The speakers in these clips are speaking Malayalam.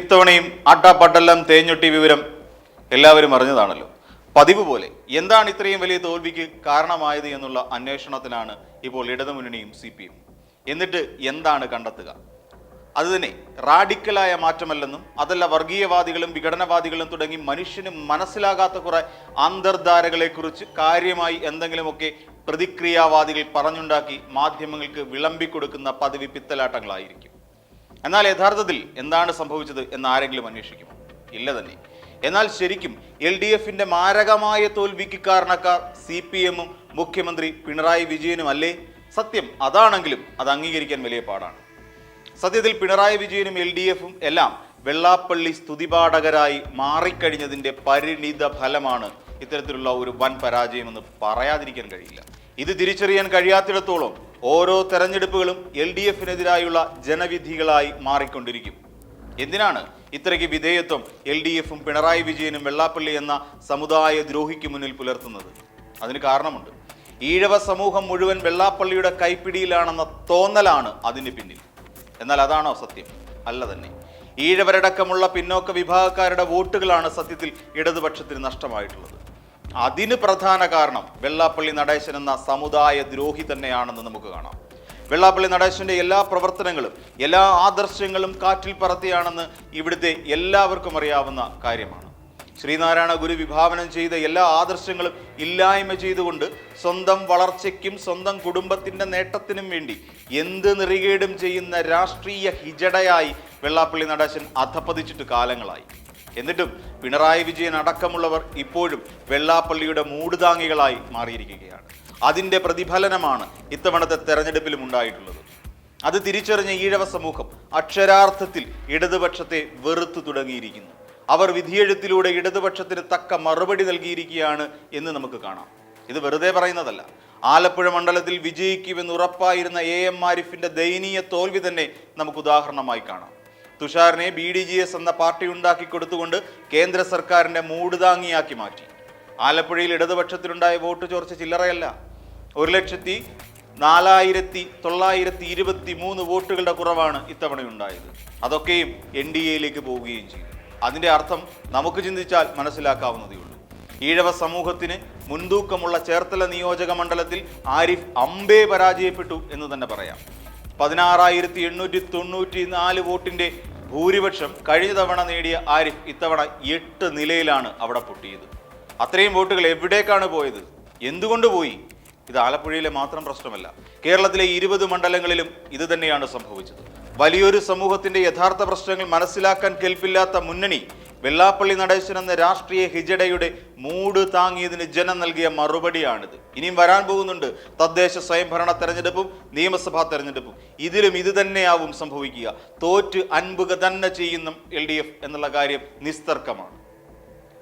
ഇത്തവണയും ആട്ടാപ്പട്ടെല്ലാം തേഞ്ഞൊട്ടി വിവരം എല്ലാവരും അറിഞ്ഞതാണല്ലോ. പതിവ് പോലെ എന്താണ് ഇത്രയും വലിയ തോൽവിക്ക് കാരണമായത് എന്നുള്ള അന്വേഷണത്തിലാണ് ഇപ്പോൾ ഇടതുമുന്നണിയും സി പി എം എന്നിട്ട് എന്താണ് കണ്ടെത്തുക? അതുതന്നെ റാഡിക്കലായ മാറ്റമല്ലെന്നും അതല്ല വർഗീയവാദികളും വിഘടനവാദികളും തുടങ്ങി മനുഷ്യന് മനസ്സിലാകാത്ത കുറെ അന്തർധാരകളെക്കുറിച്ച് കാര്യമായി എന്തെങ്കിലുമൊക്കെ പ്രതിക്രിയാവാദികൾ പറഞ്ഞുണ്ടാക്കി മാധ്യമങ്ങൾക്ക് വിളമ്പിക്കൊടുക്കുന്ന പതിവ് പിത്തലാട്ടങ്ങളായിരിക്കും. എന്നാൽ യഥാർത്ഥത്തിൽ എന്താണ് സംഭവിച്ചത് എന്ന് ആരെങ്കിലും അന്വേഷിക്കുമോ? ഇല്ല തന്നെ. എന്നാൽ ശരിക്കും എൽ ഡി എഫിന്റെ മാരകമായ തോൽവിക്ക് കാരണക്കാർ സി പി എമ്മും മുഖ്യമന്ത്രി പിണറായി വിജയനും അല്ലേ? സത്യം അതാണെങ്കിലും അത് അംഗീകരിക്കാൻ വലിയ പാടാണ്. സത്യത്തിൽ പിണറായി വിജയനും എൽ ഡി എഫും എല്ലാം വെള്ളാപ്പള്ളി സ്തുതിപാഠകരായി മാറിക്കഴിഞ്ഞതിന്റെ പരിണിത ഫലമാണ് ഇത്തരത്തിലുള്ള ഒരു വൻ പരാജയമെന്ന് പറയാതിരിക്കാൻ കഴിയില്ല. ഇത് തിരിച്ചറിയാൻ കഴിയാത്തിടത്തോളം ഓരോ തെരഞ്ഞെടുപ്പുകളും എൽ ഡി എഫിനെതിരായുള്ള ജനവിധികളായി മാറിക്കൊണ്ടിരിക്കും. എന്തിനാണ് ഇത്രയ്ക്ക് വിധേയത്വം എൽ ഡി എഫും പിണറായി വിജയനും വെള്ളാപ്പള്ളി എന്ന സമുദായ ദ്രോഹിക്ക് മുന്നിൽ പുലർത്തുന്നത്? അതിന് കാരണമുണ്ട്. ഈഴവ സമൂഹം മുഴുവൻ വെള്ളാപ്പള്ളിയുടെ കൈപ്പിടിയിലാണെന്ന തോന്നലാണ് അതിന് പിന്നിൽ. എന്നാൽ അതാണോ സത്യം? അല്ല തന്നെ. ഈഴവരടക്കമുള്ള പിന്നോക്ക വിഭാഗക്കാരുടെ വോട്ടുകളാണ് സത്യത്തിൽ ഇടതുപക്ഷത്തിന് നഷ്ടമായിട്ടുള്ളത്. അതിന് പ്രധാന കാരണം വെള്ളാപ്പള്ളി നടേശൻ എന്ന സമുദായ ദ്രോഹി തന്നെയാണെന്ന് നമുക്ക് കാണാം. വെള്ളാപ്പള്ളി നടേശന്റെ എല്ലാ പ്രവർത്തനങ്ങളും എല്ലാ ആദർശങ്ങളും കാറ്റിൽ പറത്തിയാണെന്ന് ഇവിടുത്തെ എല്ലാവർക്കും അറിയാവുന്ന കാര്യമാണ്. ശ്രീനാരായണ ഗുരു വിഭാവനം ചെയ്ത എല്ലാ ആദർശങ്ങളും ഇല്ലായ്മ ചെയ്തുകൊണ്ട് സ്വന്തം വളർച്ചയ്ക്കും സ്വന്തം കുടുംബത്തിന്റെ നേട്ടത്തിനും വേണ്ടി എന്ത് നിറികേടും ചെയ്യുന്ന രാഷ്ട്രീയ ഹിജടയായി വെള്ളാപ്പള്ളി നടേശൻ അധപ്പതിച്ചിട്ട് കാലങ്ങളായി. എന്നിട്ടും പിണറായി വിജയൻ അടക്കമുള്ളവർ ഇപ്പോഴും വെള്ളാപ്പള്ളിയുടെ മൂടുതാങ്ങികളായി മാറിയിരിക്കുകയാണ്. അതിന്റെ പ്രതിഫലനമാണ് ഇത്തവണത്തെ തെരഞ്ഞെടുപ്പിലും ഉണ്ടായിട്ടുള്ളത്. അത് തിരിച്ചറിഞ്ഞ ഈഴവ സമൂഹം അക്ഷരാർത്ഥത്തിൽ ഇടതുപക്ഷത്തെ വെറുത്തു തുടങ്ങിയിരിക്കുന്നു. അവർ വിധിയെഴുത്തിലൂടെ ഇടതുപക്ഷത്തിന് തക്ക മറുപടി നൽകിയിരിക്കുകയാണ് എന്ന് നമുക്ക് കാണാം. ഇത് വെറുതെ പറയുന്നതല്ല. ആലപ്പുഴ മണ്ഡലത്തിൽ വിജയിക്കുമെന്ന് ഉറപ്പായിരുന്ന എ എം ആരിഫിന്റെ ദയനീയ തോൽവി തന്നെ നമുക്ക് ഉദാഹരണമായി കാണാം. തുഷാറിനെ ബി ഡി ജി എസ് എന്ന പാർട്ടി ഉണ്ടാക്കി കൊടുത്തുകൊണ്ട് കേന്ദ്ര സർക്കാരിന്റെ മൂടുതാങ്ങിയാക്കി മാറ്റി. ആലപ്പുഴയിൽ ഇടതുപക്ഷത്തിലുണ്ടായ വോട്ട് ചോർച്ച ചില്ലറയല്ല. ഒരു ലക്ഷത്തി നാലായിരത്തി തൊള്ളായിരത്തി ഇരുപത്തി മൂന്ന് വോട്ടുകളുടെ കുറവാണ് ഇത്തവണ ഉണ്ടായത് അതൊക്കെയും എൻ ഡി എയിലേക്ക് പോവുകയും ചെയ്തു. അതിന്റെ അർത്ഥം നമുക്ക് ചിന്തിച്ചാൽ മനസ്സിലാക്കാവുന്നതേ ഉള്ളൂ. ഈഴവ സമൂഹത്തിന് മുൻതൂക്കമുള്ള ചേർത്തല നിയോജക മണ്ഡലത്തിൽ ആരിഫ് അംബേ പരാജയപ്പെട്ടു എന്ന് തന്നെ പറയാം. പതിനാറായിരത്തി എണ്ണൂറ്റി തൊണ്ണൂറ്റി നാല് വോട്ടിന്റെ ഭൂരിപക്ഷം കഴിഞ്ഞ തവണ നേടിയ ആരിഫ് ഇത്തവണ എട്ട് നിലയിലാണ് അവിടെ പൊട്ടിയത്. അത്രയും വോട്ടുകൾ എവിടേക്കാണ് പോയത്? എന്തുകൊണ്ട് പോയി? ഇത് ആലപ്പുഴയിലെ മാത്രം പ്രശ്നമല്ല. കേരളത്തിലെ ഇരുപത് മണ്ഡലങ്ങളിലും ഇത് തന്നെയാണ് സംഭവിച്ചത്. വലിയൊരു സമൂഹത്തിന്റെ യഥാർത്ഥ പ്രശ്നങ്ങൾ മനസ്സിലാക്കാൻ കേൾപ്പില്ലാത്ത മുന്നണി വെള്ളാപ്പള്ളി നടേശൻ എന്ന രാഷ്ട്രീയ ഹിജഡയുടെ മൂട് താങ്ങിയതിന് ജനം നൽകിയ മറുപടിയാണിത്. ഇനിയും വരാൻ പോകുന്നുണ്ട് തദ്ദേശ സ്വയംഭരണ തെരഞ്ഞെടുപ്പും നിയമസഭാ തെരഞ്ഞെടുപ്പും. ഇതിലും ഇത് തന്നെയാവും സംഭവിക്കുക. തോറ്റ് അൻപുക തന്നെ ചെയ്യുന്ന എൽ ഡി എഫ് എന്നുള്ള കാര്യം നിസ്തർക്കമാണ്.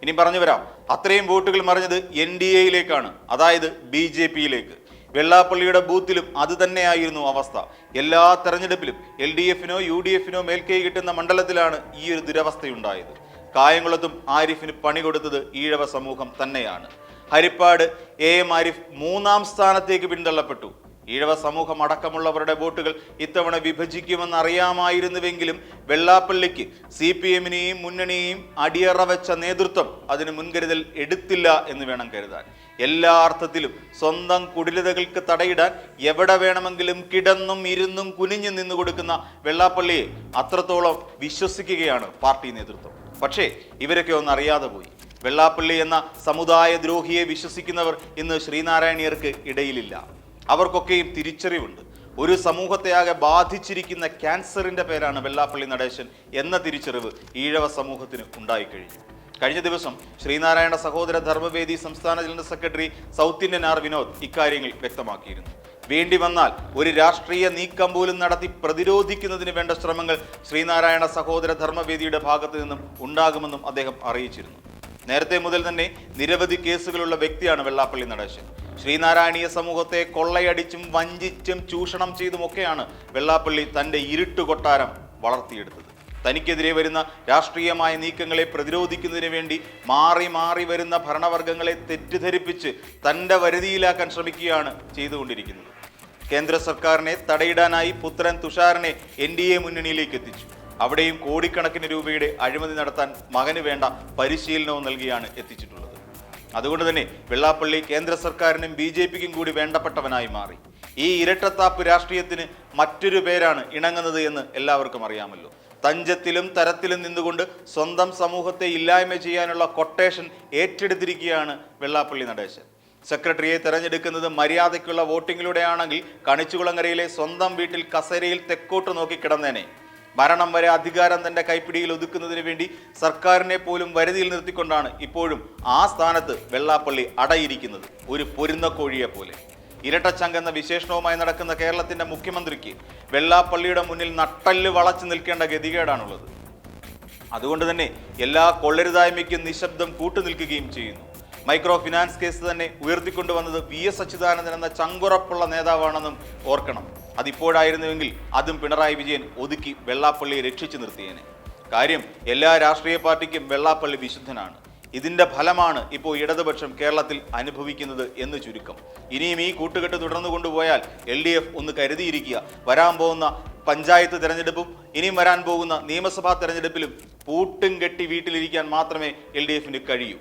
ഇനി പറഞ്ഞു വരാം. അത്രയും വോട്ടുകൾ മറിഞ്ഞത് എൻ ഡി എയിലേക്കാണ് അതായത് ബി ജെ പിയിലേക്ക്. വെള്ളാപ്പള്ളിയുടെ ബൂത്തിലും അത് തന്നെയായിരുന്നു അവസ്ഥ. എല്ലാ തെരഞ്ഞെടുപ്പിലും എൽ ഡി എഫിനോ യു ഡി എഫിനോ മേൽക്കൈ കിട്ടുന്ന മണ്ഡലത്തിലാണ് ഈ ഒരു ദുരവസ്ഥയുണ്ടായത്. കായംകുളത്തും ആരിഫിന് പണി കൊടുത്തത് ഈഴവ സമൂഹം തന്നെയാണ്. ഹരിപ്പാട് എ എം ആരിഫ് മൂന്നാം സ്ഥാനത്തേക്ക് പിന്തള്ളപ്പെട്ടു. ഈഴവ സമൂഹം അടക്കമുള്ളവരുടെ വോട്ടുകൾ ഇത്തവണ വിഭജിക്കുമെന്ന് അറിയാമായിരുന്നുവെങ്കിലും വെള്ളാപ്പള്ളിക്ക് സി പി എമ്മിനെയും മുന്നണിയെയും അടിയറ വെച്ച നേതൃത്വം അതിന് മുൻകരുതൽ എടുത്തില്ല എന്ന് വേണം കരുതാൻ. എല്ലാ അർത്ഥത്തിലും സ്വന്തം കുടിലതകൾക്ക് തടയിടാൻ എവിടെ വേണമെങ്കിലും കിടന്നും ഇരുന്നും കുനിഞ്ഞു നിന്നു കൊടുക്കുന്ന വെള്ളാപ്പള്ളിയെ അത്രത്തോളം വിശ്വസിക്കുകയാണ് പാർട്ടി നേതൃത്വം. പക്ഷേ ഇവരൊക്കെ ഒന്ന് അറിയാതെ പോയി. വെള്ളാപ്പള്ളി എന്ന സമുദായ ദ്രോഹിയെ വിശ്വസിക്കുന്നവർ ഇന്ന് ശ്രീനാരായണീയർക്ക് ഇടയിലില്ല. അവർക്കൊക്കെയും തിരിച്ചറിവുണ്ട്. ഒരു സമൂഹത്തെയാകെ ബാധിച്ചിരിക്കുന്ന ക്യാൻസറിന്റെ പേരാണ് വെള്ളാപ്പള്ളി നടേശൻ എന്ന തിരിച്ചറിവ് ഈഴവ സമൂഹത്തിന് ഉണ്ടായിക്കഴിഞ്ഞു. കഴിഞ്ഞ ദിവസം ശ്രീനാരായണ സഹോദര ധർമ്മവേദി സംസ്ഥാന general secretary South Indian R Vinod ഇക്കാര്യങ്ങൾ വ്യക്തമാക്കിയിരുന്നു. വേണ്ടി വന്നാൽ ഒരു രാഷ്ട്രീയ നീക്കം പോലും നടത്തി പ്രതിരോധിക്കുന്നതിന് വേണ്ട ശ്രമങ്ങൾ ശ്രീനാരായണ സഹോദര ധർമ്മവേദിയുടെ ഭാഗത്തു നിന്നും ഉണ്ടാകുമെന്നും അദ്ദേഹം അറിയിച്ചിരുന്നു. നേരത്തെ മുതൽ തന്നെ നിരവധി കേസുകളുള്ള വ്യക്തിയാണ് വെള്ളാപ്പള്ളി നടേശൻ. ശ്രീനാരായണീയ സമൂഹത്തെ കൊള്ളയടിച്ചും വഞ്ചിച്ചും ചൂഷണം ചെയ്തുമൊക്കെയാണ് വെള്ളാപ്പള്ളി തന്റെ ഇരുട്ടു കൊട്ടാരം വളർത്തിയെടുത്തത്. തനിക്കെതിരെ വരുന്ന രാഷ്ട്രീയമായ നീക്കങ്ങളെ പ്രതിരോധിക്കുന്നതിന് വേണ്ടി മാറി മാറി വരുന്ന ഭരണവർഗങ്ങളെ തെറ്റിദ്ധരിപ്പിച്ച് തന്റെ വരുതിയിലാക്കാൻ ശ്രമിക്കുകയാണ് ചെയ്തുകൊണ്ടിരിക്കുന്നത്. കേന്ദ്ര സർക്കാരിനെ തടയിടാനായി പുത്രൻ തുഷാറിനെ എൻ ഡി എ മുന്നണിയിലേക്ക് എത്തിച്ചു. അവിടെയും കോടിക്കണക്കിന് രൂപയുടെ അഴിമതി നടത്താൻ മകന് വേണ്ട പരിശീലനവും നൽകിയാണ് എത്തിച്ചിട്ടുള്ളത്. അതുകൊണ്ട് തന്നെ വെള്ളാപ്പള്ളി കേന്ദ്ര സർക്കാരിനും ബി ജെ പിക്കും കൂടി വേണ്ടപ്പെട്ടവനായി മാറി. ഈ ഇരട്ടത്താപ്പ് രാഷ്ട്രീയത്തിന് മറ്റൊരു പേരാണ് ഇണങ്ങുന്നത് എന്ന് എല്ലാവർക്കും അറിയാമല്ലോ. തഞ്ചത്തിലും തരത്തിലും നിന്നുകൊണ്ട് സ്വന്തം സമൂഹത്തെ ഇല്ലായ്മ ചെയ്യാനുള്ള കൊട്ടേഷൻ ഏറ്റെടുത്തിരിക്കുകയാണ് വെള്ളാപ്പള്ളി നടേശൻ. സെക്രട്ടറിയെ തെരഞ്ഞെടുക്കുന്നത് മര്യാദയ്ക്കുള്ള വോട്ടിങ്ങിലൂടെയാണെങ്കിൽ കണിച്ചുകുളങ്ങരയിലെ സ്വന്തം വീട്ടിൽ കസേരയിൽ തെക്കോട്ട് നോക്കി കിടന്നേനെ. മരണം വരെ അധികാരം തന്റെ കൈപ്പിടിയിൽ ഒതുക്കുന്നതിന് വേണ്ടി സർക്കാരിനെ പോലും വരുതിയിൽ നിർത്തിക്കൊണ്ടാണ് ഇപ്പോഴും ആ സ്ഥാനത്ത് വെള്ളാപ്പള്ളി അടയിരിക്കുന്നത്. ഒരു പൊരുന്നക്കോഴിയെ പോലെ. ഇരട്ടച്ചങ്ക് എന്ന വിശേഷണവുമായി നടക്കുന്ന കേരളത്തിന്റെ മുഖ്യമന്ത്രിക്ക് വെള്ളാപ്പള്ളിയുടെ മുന്നിൽ നട്ടൽ വളച്ചു നിൽക്കേണ്ട ഗതികേടാണുള്ളത്. അതുകൊണ്ട് തന്നെ എല്ലാ കൊള്ളരുതായ്മയ്ക്കും നിശബ്ദം കൂട്ടുനിൽക്കുകയും ചെയ്യുന്നു. മൈക്രോ ഫിനാൻസ് കേസ് തന്നെ ഉയർത്തിക്കൊണ്ടുവന്നത് വി എസ് അച്യുതാനന്ദൻ എന്ന ചങ്കുറപ്പുള്ള നേതാവാണെന്നും ഓർക്കണം. അതിപ്പോഴായിരുന്നുവെങ്കിൽ അതും പിണറായി വിജയൻ ഒതുക്കി വെള്ളാപ്പള്ളിയെ രക്ഷിച്ചു നിർത്തിയേനെ. കാര്യം എല്ലാ രാഷ്ട്രീയ പാർട്ടിക്കും വെള്ളാപ്പള്ളി വിശുദ്ധനാണ്. ഇതിന്റെ ഫലമാണ് ഇപ്പോൾ ഇടതുപക്ഷം കേരളത്തിൽ അനുഭവിക്കുന്നത് എന്ന് ചുരുക്കം. ഇനിയും ഈ കൂട്ടുകെട്ട് തുടർന്നു കൊണ്ടുപോയാൽ എൽ ഡി എഫ് ഒന്ന് കരുതിയിരിക്കുക. വരാൻ പോകുന്ന പഞ്ചായത്ത് തെരഞ്ഞെടുപ്പും ഇനിയും വരാൻ പോകുന്ന നിയമസഭാ തെരഞ്ഞെടുപ്പിലും പൂട്ടും കെട്ടി വീട്ടിലിരിക്കാൻ മാത്രമേ എൽ ഡി എഫിന് കഴിയൂ.